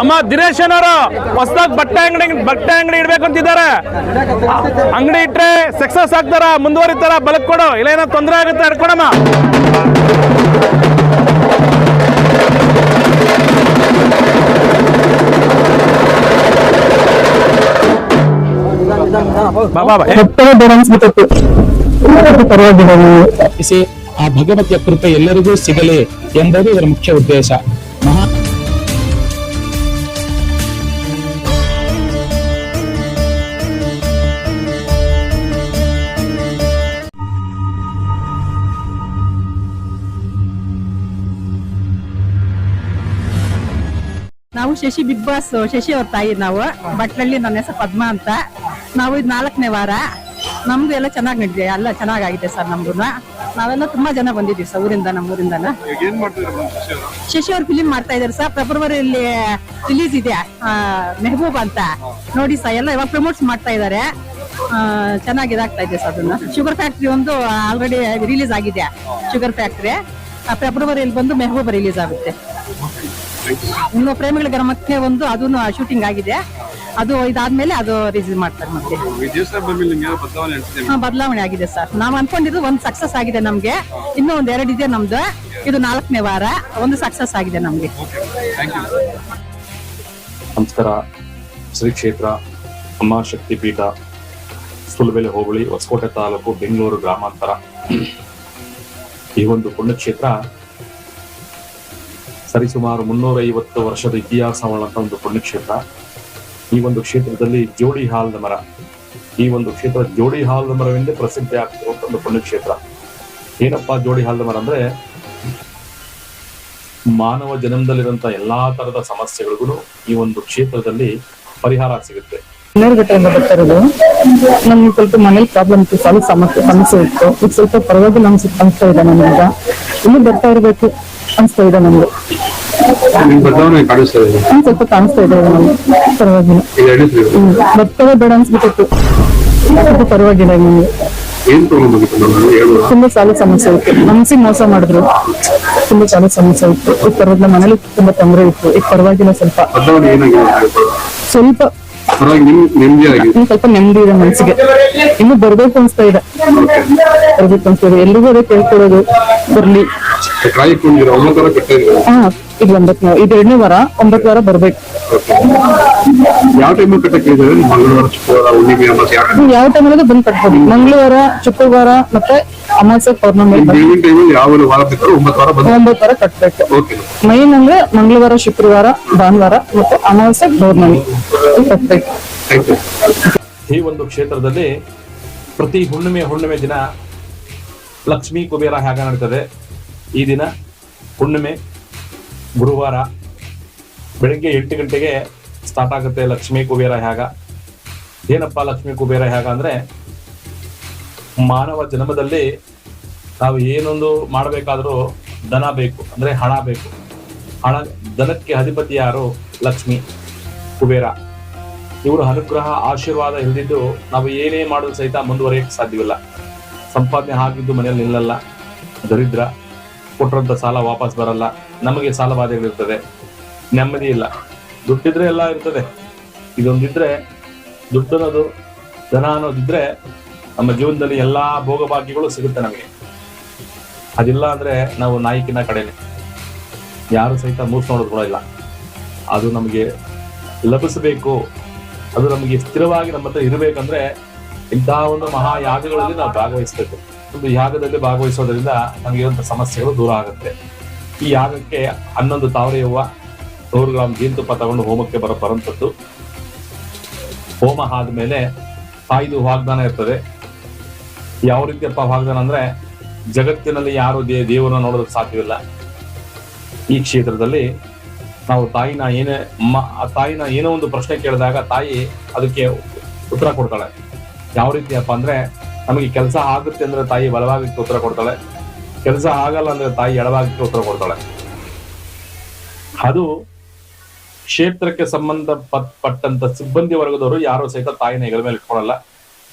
ಅಮ್ಮ ದಿನೇಶ್ ಅವರು ಹೊಸದಾಗಿ ಬಟ್ಟೆ ಅಂಗಡಿ ಬಟ್ಟೆ ಅಂಗಡಿ ಇಡ್ಬೇಕು ಅಂತಿದ್ದಾರೆ ಅಂಗಡಿ ಇಟ್ರೆ ಸಕ್ಸಸ್ ಆಗ್ತಾರ ಮುಂದುವರಿತಾರ ಬಲಕ್ ಕೊಡು. ಇಲ್ಲ ಏನೋ ತೊಂದರೆ ಆಗುತ್ತೆ ಇಸಿ ಆ ಭಗವತಿಯ ಕೃಪೆ ಎಲ್ಲರಿಗೂ ಸಿಗಲಿ ಎಂಬುದು ಇದರ ಮುಖ್ಯ ಉದ್ದೇಶ. ಶಶಿ ಬಿಗ್ ಬಾಸ್ ಶಶಿ ಅವ್ರ ತಾಯಿ ನಾವು. ಬಟ್ಲಲ್ಲಿ ನನ್ನ ಹೆಸರು ಪದ್ಮ ಅಂತ. ನಾವು ಇದು ನಾಲ್ಕನೇ ವಾರ. ನಮ್ದು ಎಲ್ಲ ಚೆನ್ನಾಗಿ ನಡೆದಿದೆ. ಎಲ್ಲ ಚೆನ್ನಾಗಾಗಿದೆ ಸರ್ ನಮ್ದು ನಾವೆಲ್ಲ ತುಂಬಾ ಜನ ಬಂದಿದ್ದೀವಿ ಸರ್ ಊರಿಂದ ನಮ್ಮ ಊರಿಂದ ಶಶಿ ಅವ್ರ? ಫಿಲಿಮ್ ಮಾಡ್ತಾ ಇದಾರೆ ಸರ್. ಫೆಬ್ರವರಿಯಲ್ಲಿ ರಿಲೀಸ್ ಇದೆ. ಮೆಹಬೂಬ್ ಅಂತ. ನೋಡಿ ಸರ್ ಎಲ್ಲ ಇವಾಗ ಪ್ರಮೋಟ್ಸ್ ಮಾಡ್ತಾ ಇದ್ದಾರೆ. ಚೆನ್ನಾಗಿ ಇದಾಗ್ತಾ ಇದೆ ಸರ್ ಅದನ್ನ. ಶುಗರ್ ಫ್ಯಾಕ್ಟ್ರಿ ಒಂದು ಆಲ್ರೆಡಿ ರಿಲೀಸ್ ಆಗಿದೆ. ಶುಗರ್ ಫ್ಯಾಕ್ಟ್ರಿ ಫೆಬ್ರವರಿಯಲ್ಲಿ ಬಂದು ಮೆಹಬೂಬ್ ರಿಲೀಸ್ ಆಗುತ್ತೆ. ಇನ್ನು ಪ್ರೇಮಿಗಳ ಮತ್ತೆ ಒಂದು ಅದನ್ನು ಶೂಟಿಂಗ್ ಆಗಿದೆ. ಅದು ಇದಾದ್ಮೇಲೆ ಅದು ರಿಲೀಸ್ ಮಾಡ್ತಾರೆ ಮತ್ತೆ. ಹಾ, ಬದಲಾವಣೆ ಆಗಿದೆ ಸರ್. ನಾವು ಅನ್ಕೊಂಡಿದ್ದು ಒಂದು ಸಕ್ಸಸ್ ಆಗಿದೆ ನಮ್ಗೆ. ಇನ್ನೂ ಒಂದ್ ಎರಡು ಇದೆ ನಮ್ದು. ಇದು ನಾಲ್ಕನೇ ವಾರ. ಒಂದು ಸಕ್ಸಸ್ ಆಗಿದೆ ನಮ್ಗೆ. ನಮಸ್ಕಾರ. ಶ್ರೀ ಕ್ಷೇತ್ರ ಅಮ್ಮ ಶಕ್ತಿ ಪೀಠ ಸುಲಬೆಲೆ ಹೋಬಳಿ ಹೊಸಕೋಟೆ ತಾಲೂಕು ಬೆಂಗಳೂರು ಗ್ರಾಮಾಂತರ. ಈ ಒಂದು ಪುಣ್ಯಕ್ಷೇತ್ರ ಸರಿಸುಮಾರು ಮುನ್ನೂರೈವತ್ತು ವರ್ಷದ ಇತಿಹಾಸವುಳ್ಳಂತ ಒಂದು ಪುಣ್ಯಕ್ಷೇತ್ರ. ಈ ಒಂದು ಕ್ಷೇತ್ರದಲ್ಲಿ ಜೋಡಿ ಹಾಲದ ಮರ. ಈ ಒಂದು ಕ್ಷೇತ್ರ ಜೋಡಿ ಹಾಲದ ಮರವೆಂದೇ ಪ್ರಸಿದ್ಧಿ ಆಗ್ತಿರುವಂತ ಒಂದು ಪುಣ್ಯಕ್ಷೇತ್ರ. ಏನಪ್ಪಾ ಜೋಡಿ ಹಾಲದ ಮರ ಅಂದ್ರೆ? ಮಾನವ ಜನ್ಮದಲ್ಲಿರುವಂತ ಎಲ್ಲಾ ತರದ ಸಮಸ್ಯೆಗಳಿಗೂ ಈ ಒಂದು ಕ್ಷೇತ್ರದಲ್ಲಿ ಪರಿಹಾರ ಸಿಗುತ್ತೆ. ಇರೋದು, ನಮ್ಗೆ ಸ್ವಲ್ಪ ಮನೇಲಿ ಪ್ರಾಬ್ಲಮ್ ಇತ್ತು ಸಮಸ್ಯೆ ಸಮಸ್ಯೆ ಇತ್ತು. ಸ್ವಲ್ಪ ಪರವಾಗಿ ನಮ್ಗೆ ಅನ್ಸ್ತಾ ಇದೆ ನಮ್ಗೆ ಇನ್ನೂ ಬರ್ತಾ ಇರ್ಬೇಕು. ಅನ್ಸ್ತಾ ಇದೆ ನಮ್ಗೆ. ಸ್ವಲ್ಪ ಕಾಣಿಸ್ತಾ ಇದೆ ನಮ್ಗೆ. ಪರವಾಗಿಲ್ಲ. ಹ್ಮ್ ಬರ್ತವೆ ಬೇಡ ಅನ್ಸ್ಬಿಟ್ಟಿತ್ತು. ಸ್ವಲ್ಪ ಪರವಾಗಿಲ್ಲ ನಮ್ಗೆ. ಏನ್ ಪ್ರಾಬ್ಲಮ್ ಆಗಿತ್ತು ನಾನು ಹೇಳ್ಬೋದು ತುಂಬಾ ಸಾಲ ಸಮಸ್ಯೆ ಇತ್ತು. ಮನ್ಸಿಗೆ ಮೋಸ ಮಾಡಿದ್ರು. ತುಂಬಾ ಸಾಲ ಸಮಸ್ಯೆ ಇತ್ತು. ಈಗ ಪರವಾಗಿಲ್ಲ ಮನೇಲಿ ತುಂಬಾ ತೊಂದರೆ ಇತ್ತು. ಈಗ ಪರವಾಗಿಲ್ಲ ಸ್ವಲ್ಪ. ಬದಲಾವಣೆ ಏನಾಗಿದೆ? ಸ್ವಲ್ಪ ಪರವಾಗಿ ನಿಮ್ ನೆಮ್ಮದಿ ಆಗಿದೆ. ಇನ್ನು ಸ್ವಲ್ಪ ನೆಮ್ಮದಿ ಇದೆ ಮನ್ಸಿಗೆ. ಇನ್ನು ಬರ್ಬೇಕು ಅನ್ಸ್ತಾ ಇದೆ. ಬರ್ಬೇಕು ಅನ್ಸ್ತಾ ಇದೆ. ಎಲ್ಲಿಗೂ ಅದೇ ಕೇಳ್ಕೊಳ್ಳೋದು. ಬರ್ಲಿ. ಕಾಯ್ಕೊಂಡಿರೋ ಒಂಬತ್ತು ವಾರ ಇದು ಒಂಬತ್ತು ಇದು ಎರಡನೇ ವಾರ ಒಂಬತ್ತು ವಾರ ಬರ್ಬೇಕು. ಯಾವ ಟೈಮ್ ಇದೆ ಯಾವ ಟೈಮ್ ಯಾವ ಟೈಮಲ್ಲಿ ಕಟ್ಬೋದು. ಮಂಗಳವಾರ ಶುಕ್ರವಾರ ಮತ್ತೆ ಅಮಾವಾಸ್ಯೆ ಪೌರ್ಣಮಿ ಬಂದು ಒಂಬತ್ತು ವಾರ ಬಂದು ಕಟ್ಬೇಕು. ಮೈನ್ ಅಂದ್ರೆ ಮಂಗಳವಾರ ಶುಕ್ರವಾರ ಭಾನುವಾರ ಮತ್ತೆ ಅಮಾವಾಸ್ಯೆ ಪೌರ್ಣಮಿ ಇದು ಕಟ್ಬೇಕು. ಥ್ಯಾಂಕ್ ಯು ಈ ಒಂದು ಕ್ಷೇತ್ರದಲ್ಲಿ ಪ್ರತಿ ಹುಣ್ಣಿಮೆ ಹುಣ್ಣಿಮೆ ದಿನ ಲಕ್ಷ್ಮೀ ಕುಬೇರ ಹೇಗೆ ನಡೀತದೆ. ಈ ದಿನ ಹುಣ್ಣಿಮೆ, ಗುರುವಾರ ಬೆಳಗ್ಗೆ ಎಂಟು ಗಂಟೆಗೆ ಸ್ಟಾರ್ಟ್ ಆಗುತ್ತೆ ಲಕ್ಷ್ಮೀ ಕುಬೇರ ಹ್ಯಾಗ ಏನಪ್ಪ ಲಕ್ಷ್ಮೀ ಕುಬೇರ ಹ್ಯಾಗ ಅಂದ್ರೆ ಮಾನವ ಜನ್ಮದಲ್ಲಿ ನಾವು ಏನೊಂದು ಮಾಡಬೇಕಾದ್ರೂ ದನ ಬೇಕು, ಅಂದ್ರೆ ಹಣ ಬೇಕು. ಹಣ, ದನಕ್ಕೆ ಅಧಿಪತಿ ಯಾರು? ಲಕ್ಷ್ಮಿ ಕುಬೇರ. ಇವರು ಅನುಗ್ರಹ, ಆಶೀರ್ವಾದ ಇಲ್ದಿದ್ದು ನಾವು ಏನೇ ಮಾಡೋದು ಸಹಿತ ಮುಂದುವರಿಯಕ್ಕೆ ಸಾಧ್ಯವಿಲ್ಲ. ಸಂಪಾದನೆ ಆಗಿದ್ದು ಮನೆಯಲ್ಲಿ ನಿಲ್ಲಲ್ಲ. ದರಿದ್ರ. ಕೊಟ್ಟರಂತ ಸಾಲ ವಾಪಸ್ ಬರಲ್ಲ. ನಮಗೆ ಸಾಲ ಬಾಧೆಗಳಿರ್ತದೆ ನೆಮ್ಮದಿ ಇಲ್ಲ. ದುಡ್ಡಿದ್ರೆ ಎಲ್ಲ ಇರ್ತದೆ. ಇದೊಂದಿದ್ರೆ ದುಡ್ಡು ಅನ್ನೋದು ಧನ ಅನ್ನೋದಿದ್ರೆ ನಮ್ಮ ಜೀವನದಲ್ಲಿ ಎಲ್ಲಾ ಭೋಗಭಾಗ್ಯಗಳು ಸಿಗುತ್ತೆ ನಮಗೆ. ಅದಿಲ್ಲ ಅಂದ್ರೆ ನಾವು ನಾಯಕಿನ ಕಡೆನೆ. ಯಾರು ಸಹಿತ ಮೂಸ್ ನೋಡೋದು ಕೂಡ ಇಲ್ಲ. ಅದು ನಮಗೆ ಲಭಿಸಬೇಕು. ಅದು ನಮಗೆ ಸ್ಥಿರವಾಗಿ ನಮ್ಮ ಹತ್ರ ಇರಬೇಕಂದ್ರೆ ಇಂತಹ ಒಂದು ಮಹಾಯಾಗಗಳಲ್ಲಿ ನಾವು ಭಾಗವಹಿಸಬೇಕು. ಒಂದು ಯಾಗದಲ್ಲಿ ಭಾಗವಹಿಸೋದ್ರಿಂದ ನಮಗೆ ಇರುವಂತಹ ಸಮಸ್ಯೆಗಳು ದೂರ ಆಗುತ್ತೆ. ಈ ಯಾಗಕ್ಕೆ ಹನ್ನೊಂದು ತಾವರೆ ಹೂವ ನೂರು ಗ್ರಾಮ್ ಜೇನುತುಪ್ಪ ತಗೊಂಡು ಹೋಮಕ್ಕೆ ಬರೋ ಬರುವಂಥದ್ದು ಹೋಮ ಆದ್ಮೇಲೆ ತಾಯಿದು ವಾಗ್ದಾನ ಇರ್ತದೆ. ಯಾವ ರೀತಿಯಪ್ಪ ವಾಗ್ದಾನ ಅಂದ್ರೆ ಜಗತ್ತಿನಲ್ಲಿ ಯಾರು ದೇ, ದೇವರನ್ನ ನೋಡೋದಕ್ಕೆ ಸಾಧ್ಯವಿಲ್ಲ. ಈ ಕ್ಷೇತ್ರದಲ್ಲಿ ನಾವು ತಾಯಿನ ಏನೇ ಮ- ತಾಯಿನ ಏನೋ ಒಂದು ಪ್ರಶ್ನೆ ಕೇಳಿದಾಗ ತಾಯಿ ಅದಕ್ಕೆ ಉತ್ತರ ಕೊಡ್ತಾಳೆ. ಯಾವ ರೀತಿಯಪ್ಪ ಅಂದ್ರೆ ನಮಗೆ ಕೆಲಸ ಆಗುತ್ತೆ ಅಂದ್ರೆ ತಾಯಿ ಬಲವಾಗಿ ಉತ್ತರ ಕೊಡ್ತಾಳೆ. ಕೆಲಸ ಆಗಲ್ಲ ಅಂದ್ರೆ ತಾಯಿ ಎಡಭಾಗಕ್ಕೆ ಉತ್ತರ ಕೊಡ್ತಾಳೆ. ಅದು ಕ್ಷೇತ್ರಕ್ಕೆ ಸಂಬಂಧಪಟ್ಟಂತ ಸಿಬ್ಬಂದಿ ವರ್ಗದವರು ಯಾರು ಸಹಿತ ತಾಯಿನ ಹೆಗಲ ಮೇಲೆ ಇಟ್ಕೊಳಲ್ಲ.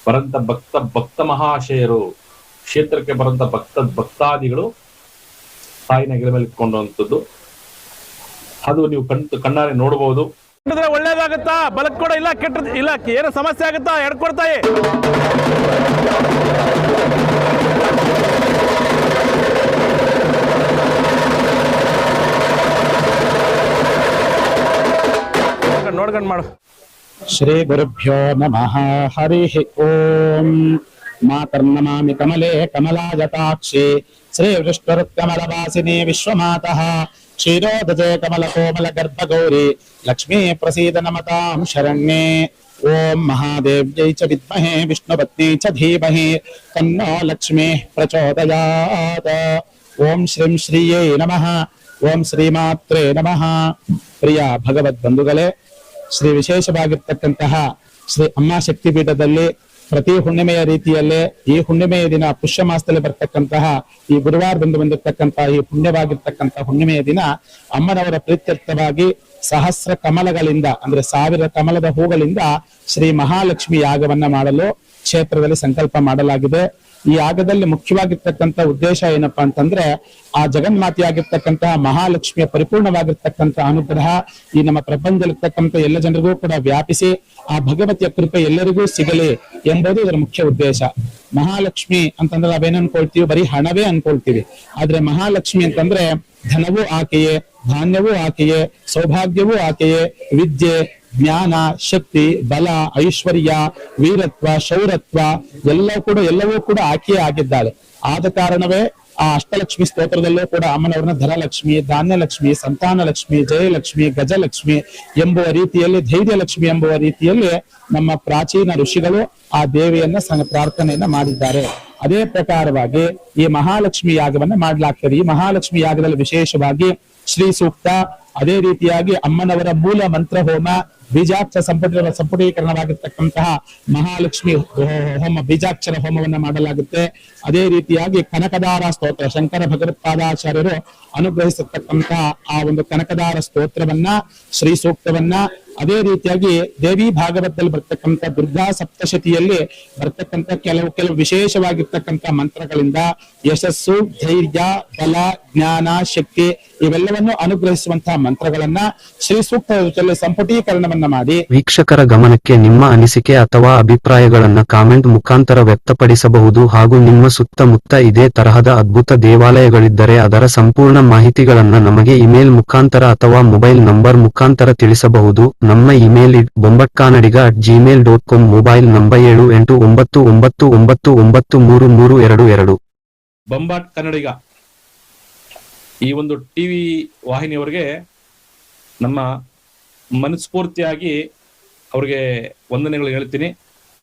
ಬರಂತ ಭಕ್ತ ಭಕ್ತ ಮಹಾಶಯರು, ಕ್ಷೇತ್ರಕ್ಕೆ ಬರಂತ ಭಕ್ತ, ಭಕ್ತಾದಿಗಳು ತಾಯಿನ ಹೆಗಲ ಮೇಲೆ ಇಟ್ಕೊಂಡಂತದ್ದು ಅದು ನೀವು ಕಣ್ ಕಣ್ಣಾರೆ ನೋಡಬಹುದು ಕೆಟ್ಟಿದ್ರೆ ಒಳ್ಳೇದಾಗುತ್ತಾ? ಬಲಕ್ ಕೂಡ ಇಲ್ಲ, ಕೆಟ್ಟ, ಇಲ್ಲ, ಏನು ಸಮಸ್ಯೆ ಆಗುತ್ತಾ? ಎಡ್ಕೊಡ್ತಾಯಿ ನೋಡ್ಕೊಂಡು ಮಾಡು. ಶ್ರೀ ಗುರುಭ್ಯೋ ನಮಃ. ಹರಿ ಓಂ. ಮಾತರ್ನಮಾಮಿ ಕಮಲೆ ಕಮಲಾಜತಾಕ್ಷಿ ಶ್ರೀ ವಿಷ್ಣುರುತ್ಕಮಲವಾಸಿನಿ ವಿಶ್ವಮಾತಃ. ಕ್ಷೀರೋದಜೆ ಕಮಲ ಕೋಮಲ ಗರ್ಭಗೌರಿ. ಲಕ್ಷ್ಮೀ ಪ್ರಸೀದ ನಮತಾಂ ಶರಣ್ಯೇ. ಓಂ ಮಹಾದೇವ್ಯೈ ಚ ವಿದ್ಮಹೇ. ವಿಷ್ಣುಪತ್ನಿ ಚ ಧೀಮಹಿ. ತನ್ನೋ ಲಕ್ಷ್ಮೀ ಪ್ರಚೋದಯಾತ. ಓಂ ಶ್ರೀಂ ಶ್ರೀಯೇ ನಮಃ. ಓಂ ಶ್ರೀಮಾತ್ರೇ ನಮಃ. ಪ್ರಿಯ ಭಗವದ್ ಬಂಧುಗಳೇ ಶ್ರೀ ವಿಶೇಷವಾಗಿರ್ತಕ್ಕಂತಹ ಶ್ರೀ ಅಮ್ಮ ಶಕ್ತಿ ಪೀಠದಲ್ಲಿ ಪ್ರತಿ ಹುಣ್ಣಿಮೆಯ ರೀತಿಯಲ್ಲೇ ಈ ಹುಣ್ಣಿಮೆಯ ದಿನ ಪುಷ್ಯ ಮಾಸದಲ್ಲಿ ಬರ್ತಕ್ಕಂತಹ ಈ ಗುರುವಾರದಿಂದ ಬಂದು ಬಂದಿರತಕ್ಕಂತಹ ಈ ಪುಣ್ಯವಾಗಿರ್ತಕ್ಕಂತಹ ಹುಣ್ಣಿಮೆಯ ದಿನ ಅಮ್ಮನವರ ಪ್ರೀತ್ಯರ್ಥವಾಗಿ ಸಹಸ್ರ ಕಮಲಗಳಿಂದ, ಅಂದ್ರೆ ಸಾವಿರ ಕಮಲದ ಹೂಗಳಿಂದ ಶ್ರೀ ಮಹಾಲಕ್ಷ್ಮಿ ಯಾಗವನ್ನ ಮಾಡಲು ಕ್ಷೇತ್ರದಲ್ಲಿ ಸಂಕಲ್ಪ ಮಾಡಲಾಗಿದೆ. ಈ ಯಾಗದಲ್ಲಿ ಮುಖ್ಯವಾಗಿರ್ತಕ್ಕಂಥ ಉದ್ದೇಶ ಏನಪ್ಪಾ ಅಂತಂದ್ರೆ, ಆ ಜಗನ್ಮಾತೆಯಾಗಿರ್ತಕ್ಕಂತಹ ಮಹಾಲಕ್ಷ್ಮಿಯ ಪರಿಪೂರ್ಣವಾಗಿರ್ತಕ್ಕಂಥ ಅನುಗ್ರಹ ಈ ನಮ್ಮ ಪ್ರಪಂಚದಲ್ಲಿರ್ತಕ್ಕಂಥ ಎಲ್ಲ ಜನರಿಗೂ ಕೂಡ ವ್ಯಾಪಿಸಿ, ಆ ಭಗವತಿಯ ಕೃಪೆ ಎಲ್ಲರಿಗೂ ಸಿಗಲಿ ಎಂಬುದು ಇದರ ಮುಖ್ಯ ಉದ್ದೇಶ. ಮಹಾಲಕ್ಷ್ಮಿ ಅಂತಂದ್ರೆ ನಾವೇನ್ ಅನ್ಕೊಳ್ತೀವಿ? ಬರೀ ಹಣವೇ ಅನ್ಕೊಳ್ತೀವಿ. ಆದ್ರೆ ಮಹಾಲಕ್ಷ್ಮಿ ಅಂತಂದ್ರೆ ಧನವೂ ಆಕೆಯೇ, ಧಾನ್ಯವೂ ಆಕೆಯೇ, ಸೌಭಾಗ್ಯವೂ ಆಕೆಯೇ, ವಿದ್ಯೆ, ಜ್ಞಾನ, ಶಕ್ತಿ, ಬಲ, ಐಶ್ವರ್ಯ, ವೀರತ್ವ, ಶೌರತ್ವ, ಎಲ್ಲವೂ ಕೂಡ ಎಲ್ಲವೂ ಕೂಡ ಆಕೆಯೇ ಆಗಿದ್ದಾಳೆ. ಆದ ಕಾರಣವೇ ಆ ಅಷ್ಟಲಕ್ಷ್ಮಿ ಸ್ತೋತ್ರದಲ್ಲೂ ಕೂಡ ಅಮ್ಮನವರನ್ನ ಧನಲಕ್ಷ್ಮಿ ಧಾನ್ಯಲಕ್ಷ್ಮಿ ಸಂತಾನ ಲಕ್ಷ್ಮಿ ಜಯಲಕ್ಷ್ಮಿ, ಗಜಲಕ್ಷ್ಮಿ ಎಂಬುವ ರೀತಿಯಲ್ಲಿ ಧೈರ್ಯ ಲಕ್ಷ್ಮಿ ಎಂಬುವ ರೀತಿಯಲ್ಲಿ ನಮ್ಮ ಪ್ರಾಚೀನ ಋಷಿಗಳು ಆ ದೇವಿಯನ್ನ ಪ್ರಾರ್ಥನೆಯನ್ನ ಮಾಡಿದ್ದಾರೆ. ಅದೇ ಪ್ರಕಾರವಾಗಿ ಈ ಮಹಾಲಕ್ಷ್ಮಿ ಯಾಗವನ್ನ ಮಾಡಲಾಗ್ತದೆ. ಈ ಮಹಾಲಕ್ಷ್ಮಿ ಯಾಗದಲ್ಲಿ ವಿಶೇಷವಾಗಿ ಶ್ರೀ ಸೂಕ್ತ, ಅದೇ ರೀತಿಯಾಗಿ ಅಮ್ಮನವರ ಮೂಲ ಮಂತ್ರ ಹೋಮ, ಬೀಜಾಕ್ಷರ ಸಂಪುಟ ಸಂಪುಟೀಕರಣವಾಗಿರ್ತಕ್ಕಂತಹ ಮಹಾಲಕ್ಷ್ಮಿ ಹೋಮ, ಬೀಜಾಕ್ಷರ ಹೋಮವನ್ನ ಮಾಡಲಾಗುತ್ತೆ. ಅದೇ ರೀತಿಯಾಗಿ ಕನಕದಾರ ಸ್ತೋತ್ರ, ಶಂಕರ ಭಗವತ್ಪಾದಾಚಾರ್ಯರು ಅನುಗ್ರಹಿಸತಕ್ಕಂತಹ ಆ ಒಂದು ಕನಕದಾರ ಸ್ತೋತ್ರವನ್ನ, ಶ್ರೀ ಸೂಕ್ತವನ್ನ ಅದೇ ರೀತಿಯಾಗಿ ದೇವಿ ಭಾಗವತದಲ್ಲಿ ಬರ್ತಕ್ಕಂಥ ದುರ್ಗಾ ಸಪ್ತಶತಿಯಲ್ಲಿ ಬರ್ತಕ್ಕಂಥ ಕೆಲವು ಕೆಲವು ವಿಶೇಷವಾಗಿರ್ತಕ್ಕಂಥ ಮಂತ್ರಗಳಿಂದ ಯಶಸ್ಸು, ಧೈರ್ಯ, ಬಲ, ಜ್ಞಾನ, ಶಕ್ತಿ ಇವೆಲ್ಲವನ್ನು ಅನುಗ್ರಹಿಸುವಂತಹ ಮಂತ್ರಗಳನ್ನ ಶ್ರೀ ಸೂಕ್ತ ಸಂಪುಟೀಕರಣವನ್ನ ಮಾಡಿ. ವೀಕ್ಷಕರ ಗಮನಕ್ಕೆ ನಿಮ್ಮ ಅನಿಸಿಕೆ ಅಥವಾ ಅಭಿಪ್ರಾಯಗಳನ್ನ ಕಾಮೆಂಟ್ ಮುಖಾಂತರ ವ್ಯಕ್ತಪಡಿಸಬಹುದು ಹಾಗೂ ನಿಮ್ಮ ಸುತ್ತಮುತ್ತ ಇದೇ ತರಹದ ಅದ್ಭುತ ದೇವಾಲಯಗಳಿದ್ದರೆ ಅದರ ಸಂಪೂರ್ಣ ಮಾಹಿತಿಗಳನ್ನ ನಮಗೆ ಇಮೇಲ್ ಮುಖಾಂತರ ಅಥವಾ ಮೊಬೈಲ್ ನಂಬರ್ ಮುಖಾಂತರ ತಿಳಿಸಬಹುದು. ನಮ್ಮ email ಇಡ್ ಬೊಂಬಟ್ಕಾನಡಿಗ at gmail dot com mobile number ಏಳು ಎಂಟು ಒಂಬತ್ತು ಒಂಬತ್ತು ಒಂಬತ್ತು ಒಂಬತ್ತು ಮೂರು ಮೂರು ಎರಡು ಎರಡು. ಬೊಂಬಾಟ್ ಕನ್ನಡಿಗ. ಈ ಒಂದು ಟಿವಿ ವಾಹಿನಿಯವರಿಗೆ ನಮ್ಮ ಮನಸ್ಫೂರ್ತಿಯಾಗಿ ಅವ್ರಿಗೆ ವಂದನೆಗಳು ಹೇಳ್ತೀನಿ.